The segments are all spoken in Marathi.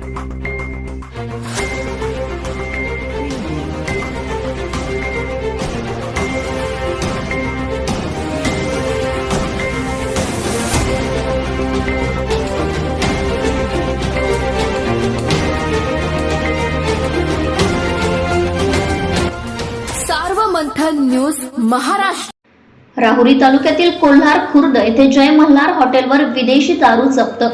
सार्वमंथन न्यूज महाराष्ट्र. राहुरी तालुक्यातील कोल्हार खुर्द येथे जय मल्हार हॉटेलवर विदेशी दारू जप्त.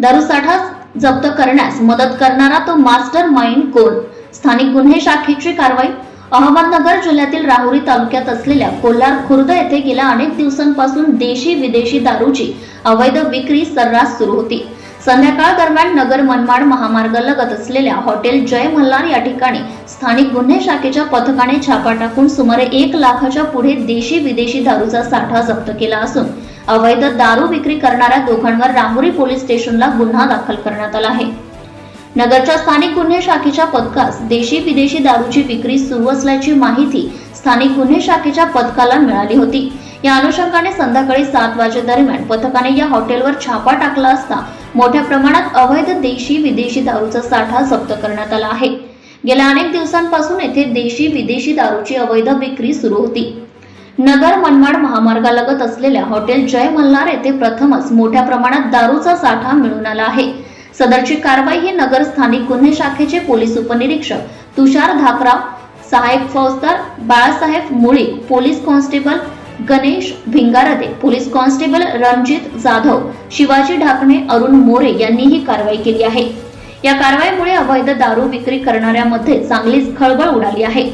दारू साठा जप्त करण्यास मदत करणारा तो मास्टर माइंड कोण? स्थानिक गुन्हे शाखेची कारवाई? अहमदनगर जिल्ह्यातील राहुरी तालुक्यात असलेल्या कोल्हार खुर्द येथे गेल्या अनेक दिवसांपासून देशी विदेशी दारूची अवैध विक्री सर्रास सुरू होती. संध्याकाळ दरम्यान नगर मनमाड महामार्ग लगत असलेल्या हॉटेल जय मल्हार या ठिकाणी स्थानिक गुन्हे शाखेच्या पथकाने छापा टाकून सुमारे एक लाखाच्या पुढे देशी विदेशी दारूचा साठा जप्त केला असून अवैध दारू विक्री करणाऱ्या दोघांवर राहुरी पोलीस स्टेशनला गुन्हा दाखल करण्यात आला आहे. नगरच्या स्थानिक गुन्हे शाखेच्या पथकास देशी विदेशी दारूची विक्री सुरू असल्याची माहिती स्थानिक गुन्हे शाखेच्या पथकाला मिळाली होती. या अनुषंगाने संध्याकाळी सात वाजेदरम्यान पथकाने या हॉटेलवर छापा टाकला असता मोठ्या प्रमाणात अवैध देशी विदेशी दारूचा साठा जप्त करण्यात आला आहे. गेल्या अनेक दिवसांपासून येथे देशी विदेशी दारूची अवैध विक्री सुरू होती. नगर मनमाड महामार्गालगत असलेल्या हॉटेल जय मल्हार येथे प्रथमच मोठ्या प्रमाणात दारूचा साठा मिळून आला आहे. सदरची कारवाई ही नगर स्थानिक गुन्हे शाखेचे पोलीस उपनिरीक्षक तुषार धाकराव सहाय्यक फौजदार Balasaheb Muli police constable Ganesh Bhingarde police constable Ranjit Jadhav Shivaji Dhakane Arun More यांनी ही कारवाई केली आहे. या कारवाईमुळे अवैध दारू विक्री करणाऱ्यामध्ये चांगलीच खळबळ उडाली आहे.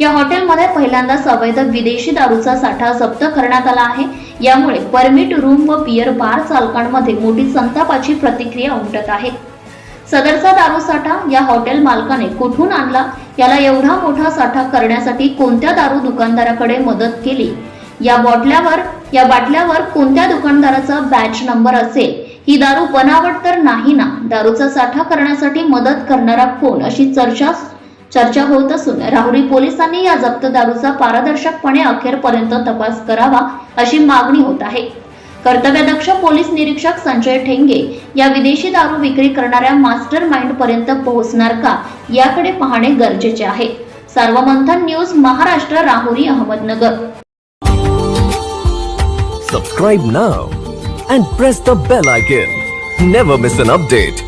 या हॉटेलमध्ये पहिल्यांदाच अवैध विदेशी दारूचा साठा जप्त करण्यात आला आहे. यामुळे परमिट रूम व बियर बार चालकांमध्ये मोठी संतापाची प्रतिक्रिया उमटत आहे. सदरचा दारू साठा या हॉटेल मालकाने कुठून आणला? याला एवढा मोठा साठा करण्यासाठी कोणत्या दारू दुकानदाराकडे मदत केली? या बॉटल्यावर या बाटल्यावर कोणत्या दुकानदाराचा बॅच नंबर असेल? ही दारू बनावट तर नाही ना? दारूचा साठा करण्यासाठी मदत करणारा कोण? अशी चर्चा चर्चा होत असून राहुरी पोलिसांनी या जप्त दारूचा पारदर्शकपणे अखेरपर्यंत तपास करावा अशी मागणी होत आहे. कर्तव्यदक्ष पोलीस निरीक्षक संजय ठेंगे या विदेशी दारू विक्री करणाऱ्या मास्टर माइंड पर्यंत पोहोचणार का याकडे पाहणे गरजेचे आहे. Sarvamanthan news Maharashtra Rahuri Ahmednagar. Subscribe now and press the bell icon. Never miss an update